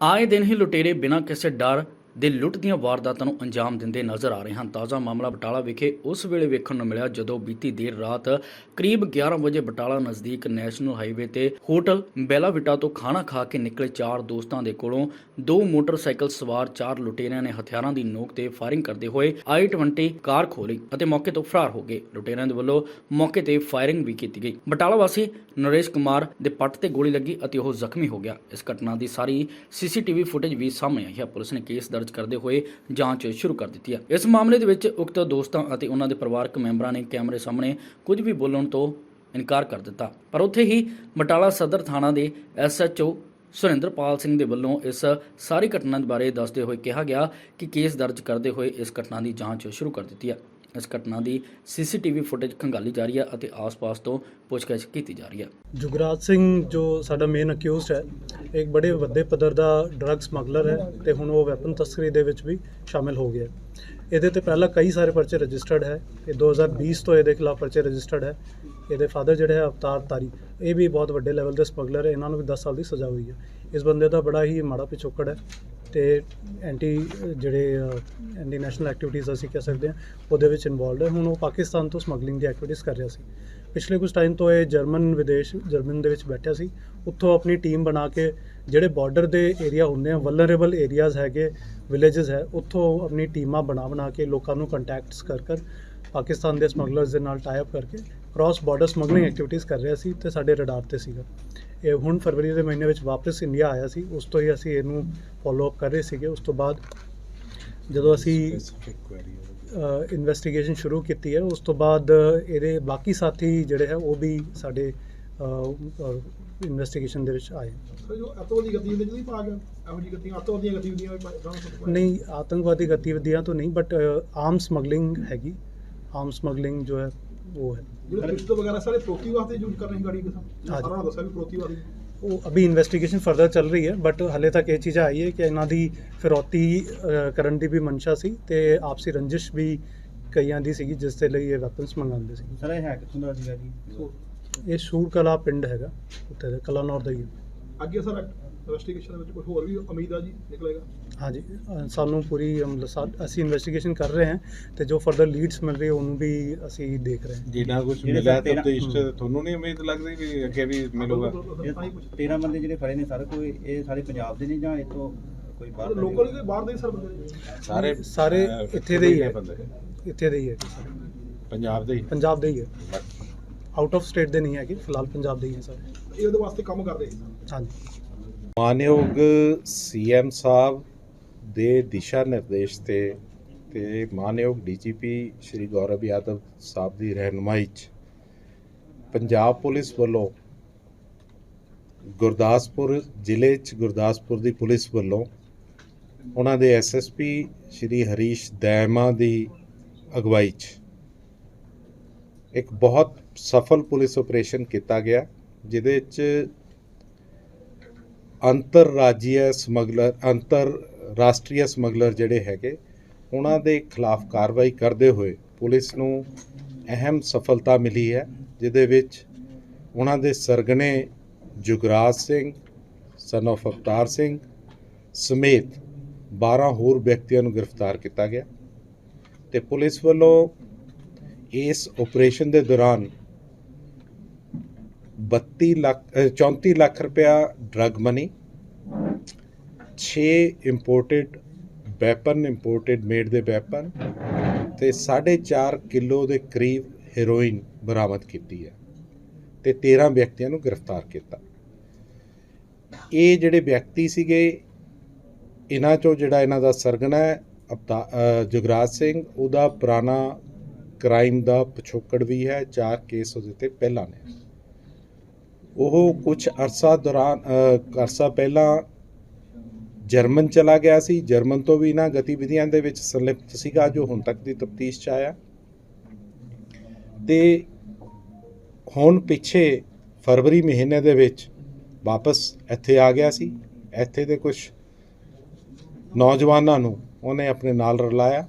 ਆਏ ਦਿਨ ਹੀ ਲੁਟੇਰੇ ਬਿਨਾਂ ਕਿਸੇ ਡਰ ਦੇ ਲੁੱਟ ਦੀਆਂ ਵਾਰਦਾਤਾਂ ਨੂੰ ਅੰਜਾਮ ਦਿੰਦੇ ਨਜ਼ਰ ਆ ਰਹੇ ਹਨ। ਤਾਜ਼ਾ ਮਾਮਲਾ ਬਟਾਲਾ ਵਿਖੇ ਉਸ ਵੇਲੇ ਵੇਖਣ ਨੂੰ ਮਿਲਿਆ ਜਦੋਂ ਬੀਤੀ ਦੇਰ ਰਾਤ ਕਰੀਬ 11 ਵਜੇ ਬਟਾਲਾ ਨਜ਼ਦੀਕ ਨੈਸ਼ਨਲ ਹਾਈਵੇ ਤੇ ਹੋਟਲ ਬੈਲਾ ਤੋਂ ਖਾਣਾ ਖਾ ਕੇ ਨਿਕਲੇ ਚਾਰ ਦੋਸਤਾਂ ਦੇ ਕੋਲੋਂ ਦੋ ਮੋਟਰਸਾਈਕਲ ਸਵਾਰ ਚਾਰ ਲੁਟੇਰਿਆਂ ਨੇ ਹਥਿਆਰਾਂ ਦੀ ਨੋਕ ਤੇ ਫਾਇਰਿੰਗ ਕਰਦੇ ਹੋਏ i20 ਕਾਰ ਖੋਲੀ ਅਤੇ ਮੌਕੇ ਤੋਂ ਫਰਾਰ ਹੋ ਗਏ। ਲੁਟੇਰਿਆਂ ਦੇ ਵੱਲੋਂ ਮੌਕੇ ਤੇ ਫਾਇਰਿੰਗ ਵੀ ਕੀਤੀ ਗਈ। ਬਟਾਲਾ ਵਾਸੀ ਨਰੇਸ਼ ਕੁਮਾਰ ਦੇ ਪੱਟ ਤੇ ਗੋਲੀ ਲੱਗੀ ਅਤੇ ਉਹ ਜ਼ਖਮੀ ਹੋ ਗਿਆ। ਇਸ ਘਟਨਾ ਦੀ ਸਾਰੀ ਸੀਸੀਟੀਵੀ ਫੁਟੇਜ ਵੀ ਸਾਹਮਣੇ ਆਈ ਹੈ। ਪੁਲਿਸ ਨੇ ਕੇਸ ਦਰਜ ਕਰਦੇ ਹੋਏ ਜਾਂਚ ਸ਼ੁਰੂ ਕਰ ਦਿੱਤੀ ਹੈ। ਇਸ ਮਾਮਲੇ ਦੇ ਵਿੱਚ ਉਕਤ ਦੋਸਤਾਂ ਅਤੇ ਉਹਨਾਂ ਦੇ ਪਰਿਵਾਰਕ ਮੈਂਬਰਾਂ ਨੇ ਕੈਮਰੇ ਸਾਹਮਣੇ ਕੁਝ ਵੀ ਬੋਲਣ ਤੋਂ ਇਨਕਾਰ ਕਰ ਦਿੱਤਾ। ਪਰ ਉੱਥੇ ਹੀ ਬਟਾਲਾ ਸਦਰ ਥਾਣਾ ਦੇ ਐਸਐਚਓ ਸੁਰਿੰਦਰਪਾਲ ਸਿੰਘ ਦੇ ਵੱਲੋਂ ਇਸ ਸਾਰੀ ਘਟਨਾ ਦੇ ਬਾਰੇ ਦੱਸਦੇ ਹੋਏ ਕਿਹਾ ਗਿਆ ਕਿ ਕੇਸ ਦਰਜ ਕਰਦੇ ਹੋਏ ਇਸ ਘਟਨਾ ਦੀ ਜਾਂਚ ਸ਼ੁਰੂ ਕਰ ਦਿੱਤੀ ਹੈ। ਇਸ ਘਟਨਾ ਦੀ ਸੀਸੀਟੀਵੀ ਫੁਟੇਜ ਖੰਗਾਲੀ ਜਾ ਰਹੀ ਹੈ ਅਤੇ ਆਸ-ਪਾਸ ਤੋਂ ਪੁੱਛਗਿੱਛ ਕੀਤੀ ਜਾ ਰਹੀ ਹੈ। ਜੁਗਰਾਜ ਸਿੰਘ, ਜੋ ਸਾਡਾ ਮੇਨ ਅਕਿਊਜ਼ਡ ਹੈ ਇੱਕ ਬੜੇ ਵੱਡੇ ਪੱਧਰ ਦਾ ਡਰੱਗ ਸਮਗਲਰ ਹੈ ਤੇ ਹੁਣ ਉਹ ਵੈਪਨ ਤਸਕਰੀ ਦੇ ਵਿੱਚ ਵੀ ਸ਼ਾਮਿਲ ਹੋ ਗਿਆ ਇਹਦੇ ਤੇ ਪਹਿਲਾਂ ਕਈ ਸਾਰੇ ਪਰਚੇ ਰਜਿਸਟਰਡ ਹੈ ਇਹ 2020 ਤੋਂ ਇਹਦੇ ਖਿਲਾਫ ਪਰਚੇ ਰਜਿਸਟਰਡ ਹੈ। ਇਹਦੇ ਫਾਦਰ ਜਿਹੜੇ ਹੈ ਅਵਤਾਰ ਤਾਰੀ, ਇਹ ਵੀ ਬਹੁਤ ਵੱਡੇ ਲੈਵਲ ਦੇ ਸਮਗਲਰ ਹੈ ਇਹਨਾਂ ਨੂੰ ਵੀ 10 ਸਾਲ ਦੀ ਸਜ਼ਾ ਹੋਈ ਹੈ ਇਸ ਬੰਦੇ ਦਾ ਬੜਾ ਹੀ ਮਾੜਾ ਪਿਛੋਕੜ ਹੈ ਤੇ ਐਂਟੀ ਜਿਹੜੇ ਐਂਟੀ ਨੈਸ਼ਨਲ ਐਕਟੀਵਿਟੀਜ਼ ਅਸੀਂ ਕਹਿ ਸਕਦੇ ਹਾਂ ਉਹਦੇ ਵਿੱਚ ਇਨਵੋਲਡ ਹੈ ਹੁਣ ਉਹ ਪਾਕਿਸਤਾਨ ਤੋਂ ਸਮਗਲਿੰਗ ਦੀ ਐਕਟੀਵਿਟੀਜ਼ ਕਰ ਰਿਹਾ ਸੀ। ਪਿਛਲੇ ਕੁਝ ਟਾਈਮ ਤੋਂ ਇਹ ਜਰਮਨ ਵਿਦੇਸ਼ ਜਰਮਨ ਦੇ ਵਿੱਚ ਬੈਠਿਆ ਸੀ। ਉੱਥੋਂ ਆਪਣੀ ਟੀਮ ਬਣਾ ਕੇ ਜਿਹੜੇ ਬਾਰਡਰ ਦੇ ਏਰੀਆ ਹੁੰਦੇ ਆ ਵਲਨਰੇਬਲ ਏਰੀਆਜ਼ ਹੈਗੇ ਵਿਲੇजेस ਹੈ, ਉੱਥੋਂ ਆਪਣੀ ਟੀਮਾਂ ਬਣਾ ਬਣਾ ਕੇ ਲੋਕਾਂ ਨੂੰ ਕੰਟੈਕਟਸ ਕਰ ਕਰ ਪਾਕਿਸਤਾਨ ਦੇ ਸਮਗਲਰਸ ਦੇ ਨਾਲ ਟਾਈ ਅਪ ਕਰਕੇ ਕ੍ਰਾਸ ਬਾਰਡਰ ਸਮਗਲਿੰਗ ਐਕਟੀਵਿਟੀਜ਼ ਕਰ ਰਿਹਾ ਸੀ ਤੇ ਸਾਡੇ ਰਡਾਰ ਤੇ ਸੀਗਾ। ਇਹ ਹੁਣ ਫਰਵਰੀ ਦੇ ਮਹੀਨੇ ਵਿੱਚ ਵਾਪਸ ਇੰਡੀਆ ਆਇਆ ਸੀ। ਉਸ ਤੋਂ ਹੀ ਅਸੀਂ ਇਹਨੂੰ ਫੋਲੋ ਅਪ ਕਰ ਰਹੇ ਸੀਗੇ। ਉਸ ਤੋਂ ਬਾਅਦ ਜਦੋਂ ਅਸੀਂ ਇਨਵੈਸਟੀਗੇਸ਼ਨ ਸ਼ੁਰੂ ਕੀਤੀ ਹੈ ਉਸ ਤੋਂ ਬਾਅਦ ਇਹਦੇ ਬਾਕੀ ਸਾਥੀ ਜਿਹੜੇ ਹੈ ਉਹ ਵੀ ਸਾਡੇ ਇਨਵੈਸਟੀਗੇਸ਼ਨ ਦੇ ਵਿੱਚ ਆਏ। ਨਹੀਂ ਆਤੰਕਵਾਦੀ ਗਤੀਵਿਧੀਆਂ ਤੋਂ ਨਹੀਂ ਬਟ ਆਰਮ ਸਮਗਲਿੰਗ ਹੈਗੀ। ਆਰਮ ਸਮਗਲਿੰਗ ਜੋ ਹੈ ਉਹ ਹੈ। ਜਿਹੜੇ ਪਿਸਤਲ ਵਗੈਰਾ ਸਾਰੇ ਪ੍ਰੋਤੀ ਵਾਸਤੇ ਯੂਜ਼ ਕਰ ਰਹੇ ਗਾੜੀ ਕਿਸਮ ਹਾਂਜੀ। ਸਾਰਾ ਦੱਸਿਆ ਵੀ ਪ੍ਰੋਤੀ ਵਾਸਤੇ। ਉਹ ਅਭੀ ਇਨਵੈਸਟੀਗੇਸ਼ਨ ਫਰਦਰ ਚੱਲ ਰਹੀ ਹੈ ਬਟ ਹਲੇ ਤੱਕ ਇਹ ਚੀਜ਼ ਆਈ ਹੈ ਕਿ ਇਹਨਾਂ ਦੀ ਫਿਰੌਤੀ ਕਰਨ ਦੀ ਵੀ ਮਨਸ਼ਾ ਸੀ ਤੇ ਆਪਸੀ ਰੰਜਿਸ਼ ਵੀ ਕਈਆਂ ਦੀ ਸੀਗੀ ਜਿਸ ਦੇ ਲਈ ਇਹ ਵੈਪਨਸ ਮੰਗਾਉਂਦੇ ਸੀ। ਸਰ ਇਹ ਹੈ ਕਿੱਥੋਂ ਦਾ ਸੀਗਾ ਜੀ? ਸੋ ਇਹ ਸ਼ੂਰ ਕਲਾ ਪਿੰਡ ਹੈਗਾ ਉੱਥੇ ਦਾ ਕਲਾਨੌਰ ਦਾ ਹੀ ਹੈ। ਅੱਗੇ ਸਰ ਇਨਵੈਸਟੀਗੇਸ਼ਨ ਵਿੱਚ ਕੋਈ ਹੋਰ ਵੀ ਉਮੀਦ ਆ ਜੀ ਨਿਕਲੇਗਾ? ਹਾਂਜੀ ਅ, ਸਾਨੂੰ ਪੂਰੀ ਅਮ, ਅਸੀਂ ਇਨਵੈਸਟੀਗੇਸ਼ਨ ਕਰ ਰਹੇ ਹਾਂ ਤੇ ਜੋ ਫਰਦਰ ਲੀਡਸ ਮਿਲ ਰਹੀ ਹੈ ਉਹਨੂੰ ਵੀ ਅਸੀਂ ਦੇਖ ਰਹੇ ਹਾਂ। ਜਿੰਨਾ ਕੁਝ ਜਿਹੜੇ ਮਿਲਿਆ ਤੇਰਾਂ- ਤਬਦੀਸ਼ ਤੁਹਾਨੂੰ ਨਹੀਂ ਉਮੀਦ ਲੱਗਦੀ ਵੀ ਅੱਗੇ ਵੀ ਮਿਲੂਗਾ? ਇਹ 13 ਬੰਦੇ ਜਿਹੜੇ ਫੜੇ ਨੇ ਸਰ ਕੋਈ ਇਹ ਸਾਰੇ ਪੰਜਾਬ ਦੇ ਨੇ ਜਾਂ ਇਤੋਂ ਕੋਈ ਬਾਹਰ ਦੇ? ਲੋਕਲ ਹੀ ਬਾਹਰ ਦੇ ਸਰ ਬੰਦੇ ਨੇ। ਸਾਰੇ ਸਾਰੇ ਅਹ, ਇੱਥੇ ਦੇ ਹੀ ਹੈ। ਬੰਦੇ ਇੱਥੇ ਦੇ ਹੀ ਹੈ ਪੰਜਾਬ ਦੇ ਹੀ ਪੰਜਾਬ ਦੇ ਹੀ ਹੈ। ਆਊਟ ਆਫ ਸਟੇਟ ਦੇ ਨਹੀਂ ਹੈਗੇ ਫਿਲਹਾਲ ਪੰਜਾਬ ਦੇ ਹੀ ਹੈ ਸਰ। ਇਹ ਉਹਦੇ ਵਾਸਤੇ ਕੰਮ ਕਰ ਰਹੇ ਸੀ। ਹਾਂਜੀ। ਮਾਨਯੋਗ ਸੀਐਮ ਸਾਹਿਬ ਦੇ ਦਿਸ਼ਾ ਨਿਰਦੇਸ਼ ਤੇ ਤੇ ਮਾਨਯੋਗ ਡੀਜੀਪੀ ਸ਼੍ਰੀ ਗੌਰਵ ਯਾਦਵ ਸਾਹਿਬ ਦੀ ਰਹਿਨੁਮਾਈ 'ਚ ਪੰਜਾਬ ਪੁਲਿਸ ਵੱਲੋਂ ਗੁਰਦਾਸਪੁਰ ਜ਼ਿਲ੍ਹੇ 'ਚ ਗੁਰਦਾਸਪੁਰ ਦੀ ਪੁਲਿਸ ਵੱਲੋਂ ਉਹਨਾਂ ਦੇ ਐਸਐਸਪੀ ਸ਼੍ਰੀ ਹਰੀਸ਼ ਦੈਮਾ ਦੀ ਅਗਵਾਈ 'ਚ ਇੱਕ ਬਹੁਤ ਸਫਲ ਪੁਲਿਸ ਆਪਰੇਸ਼ਨ ਕੀਤਾ ਗਿਆ, ਜਿਹਦੇ 'ਚ ਅੰਤਰਰਾਜੀ ਸਮਗਲਰ ਅੰਤਰ ਰਾਸ਼ਟਰੀ ਸਮਗਲਰ ਜਿਹੜੇ ਹੈਗੇ, ਉਹਨਾਂ ਦੇ ਖਿਲਾਫ ਕਾਰਵਾਈ ਕਰਦੇ ਹੋਏ ਪੁਲਿਸ ਨੂੰ ਅਹਿਮ ਸਫਲਤਾ ਮਿਲੀ ਹੈ, ਜਿਹਦੇ ਵਿੱਚ ਉਹਨਾਂ ਦੇ ਸਰਗਣੇ ਜੁਗਰਾਜ ਸਿੰਘ ਸਨ of ਅਵਤਾਰ ਸਿੰਘ ਸਮੇਤ 12 ਹੋਰ ਵਿਅਕਤੀਆਂ ਨੂੰ ਗ੍ਰਿਫਤਾਰ ਕੀਤਾ ਗਿਆ ਤੇ ਪੁਲਿਸ ਵੱਲੋਂ ਇਸ ਆਪਰੇਸ਼ਨ ਦੇ ਦੌਰਾਨ 32 ਲੱਖ ਅ, 34 ਲੱਖ ਰੁਪਇਆ drug money 6 imported weapon imported made ਦੇ ਵੈਪਨ ਤੇ 4.5 ਕਿਲੋ ਦੇ ਕਰੀਬ ਹੈਰੋਇਨ ਬਰਾਮਦ ਕੀਤੀ ਹੈ ਤੇ 13 ਵਿਅਕਤੀਆਂ ਨੂੰ ਗ੍ਰਿਫਤਾਰ ਕੀਤਾ। ਇਹ ਜਿਹੜੇ ਵਿਅਕਤੀ ਸੀਗੇ ਇਹਨਾਂ ਚੋਂ ਜਿਹੜਾ ਇਹਨਾਂ ਦਾ ਸਰਗਨਾ ਹੈ ਅਵਤਾ- ਜੁਗਰਾਜ ਸਿੰਘ ਉਹਦਾ ਪੁਰਾਣਾ ਕ੍ਰਾਈਮ ਦਾ ਪਿਛੋਕੜ ਵੀ ਹੈ, ਚਾਰ ਕੇਸ ਉਹਦੇ ਤੇ ਪਹਿਲਾਂ ਨੇ। ਉਹ ਕੁਝ ਅਰਸਾ ਦੌਰਾਨ ਅਰਸਾ ਪਹਿਲਾਂ ਜਰਮਨ ਚਲਾ ਗਿਆ ਸੀ। ਜਰਮਨ ਤੋਂ ਵੀ ਇਹਨਾਂ ਗਤੀਵਿਧੀਆਂ ਦੇ ਵਿੱਚ ਸੰਲਿਪਤ ਸੀਗਾ, ਜੋ ਹੁਣ ਤੱਕ ਦੀ ਤਫਤੀਸ਼ ਚ ਆਇਆ। ਤੇ ਹੁਣ ਪਿੱਛੇ ਫਰਵਰੀ ਮਹੀਨੇ ਦੇ ਵਿੱਚ ਵਾਪਸ ਇੱਥੇ ਆ ਗਿਆ ਸੀ। ਇੱਥੇ ਦੇ ਕੁਝ ਨੌਜਵਾਨਾਂ ਨੂੰ ਉਹਨੇ ਆਪਣੇ ਨਾਲ ਰਲਾਇਆ,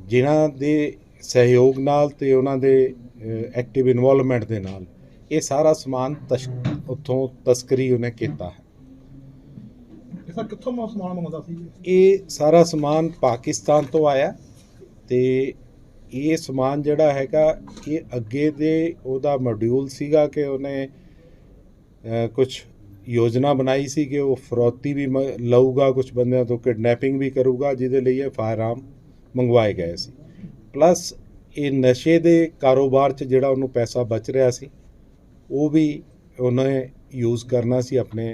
ਜਿਨ੍ਹਾਂ ਦੇ ਸਹਿਯੋਗ ਨਾਲ ਤੇ ਉਹਨਾਂ ਦੇ ਐਕਟਿਵ ਇਨਵੋਲਵਮੈਂਟ ਦੇ ਨਾਲ ਇਹ ਸਾਰਾ ਸਮਾਨ ਉੱਥੋਂ ਤਸਕਰੀ ਉਹਨੇ ਕੀਤਾ ਹੈ। ਸਰ ਕਿੱਥੋਂ ਮੈਂ ਸਮਾਨ ਮੰਗਵਾਉਂਦਾ ਸੀ? ਇਹ ਸਾਰਾ ਸਮਾਨ ਪਾਕਿਸਤਾਨ ਤੋਂ ਆਇਆ ਤੇ ਇਹ ਸਮਾਨ ਜਿਹੜਾ ਹੈਗਾ ਇਹ ਅੱਗੇ ਦੇ ਉਹਦਾ ਮੋਡਿਊਲ ਸੀਗਾ ਕਿ ਉਹਨੇ ਕੁਝ ਯੋਜਨਾ ਬਣਾਈ ਸੀ ਕਿ ਉਹ ਫਰੌਤੀ ਵੀ ਲਊਗਾ ਕੁਝ ਬੰਦਿਆਂ ਤੋਂ ਕਿਡਨੈਪਿੰਗ ਵੀ ਕਰੂਗਾ ਜਿਹਦੇ ਲਈ ਇਹ ਫਾਇਰਆਰਮ ਮੰਗਵਾਏ ਗਏ ਸੀ। ਪਲੱਸ ਇਹ ਨਸ਼ੇ ਦੇ ਕਾਰੋਬਾਰ 'ਚ ਜਿਹੜਾ ਉਹਨੂੰ ਪੈਸਾ ਬਚ ਰਿਹਾ ਸੀ ਉਹ ਵੀ ਉਹਨੇ ਯੂਜ਼ ਕਰਨਾ ਸੀ ਆਪਣੇ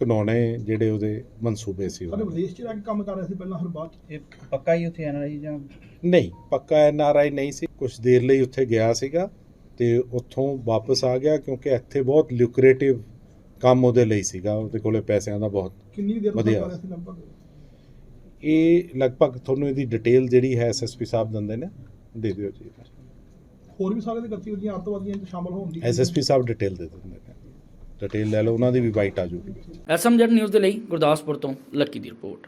ਘਿਨੌਣੇ ਜਿਹੜੇ ਉਹਦੇ ਮਨਸੂਬੇ ਸੀ ਉਹਦੇ। ਵਿਦੇਸ਼ ਚ ਰਹਿ ਕੇ ਕੰਮ ਕਰ ਰਹੇ ਸੀ ਪਹਿਲਾਂ ਫਿਰ ਬਾਅਦ 'ਚ। ਇਹ ਪੱਕਾ ਹੀ ਉੱਥੇ ਐਨਆਰਆਈ ਜਾਂ ਨਹੀਂ ਪੱਕਾ ਐਨ ਆਰ ਆਈ ਨਹੀਂ ਸੀ ਕੁਝ ਦੇਰ ਲਈ ਉੱਥੇ ਗਿਆ ਸੀਗਾ ਤੇ ਉੱਥੋਂ ਵਾਪਸ ਆ ਗਿਆ ਕਿਉਂਕਿ ਇੱਥੇ ਬਹੁਤ ਲੂਕਰੇਟਿਵ ਕੰਮ ਉਹਦੇ ਲਈ ਸੀਗਾ ਉਹਦੇ ਕੋਲੇ ਪੈਸਿਆਂ ਦਾ ਬਹੁਤ ਕਿੰਨੀ ਦੇਰ ਤੋਂ ਵਧੀਆ। ਕਰ ਰਹੇ ਸੀ ਲਗਭਗ ਇਹ ਲਗਭਗ ਤੁਹਾਨੂੰ ਇਹਦੀ ਡਿਟੇਲ ਜਿਹੜੀ ਹੈ ਐਸਐਸਪੀ ਸਾਹਿਬ ਦਿੰਦੇ ਨੇ ਦੇ ਦਿਓ ਜੀ। ਹੋਰ ਵੀ ਸਾਰੇ ਦੇ ਗਤੀਵਿਧੀਆਂ ਅੱਤਵਾਦੀਆਂ ਚ ਸ਼ਾਮਲ ਹੋਣ ਦੀ ਐਸਐਸਪੀ ਸਾਹਿਬ ਡਿਟੇਲ ਦੇ ਦਿੰਦੇ ਨੇ। ਡਿਟੇਲ ਲੈ ਲਓ ਉਹਨਾਂ ਦੀ ਵੀ ਬਾਈਟ ਆ ਜੂਗੀ। ਐਸਐਮਜੈਡ ਨਿਊਜ਼ ਦੇ ਲਈ ਗੁਰਦਾਸਪੁਰ ਤੋਂ ਲੱਕੀ ਦੀ ਰਿਪੋਰਟ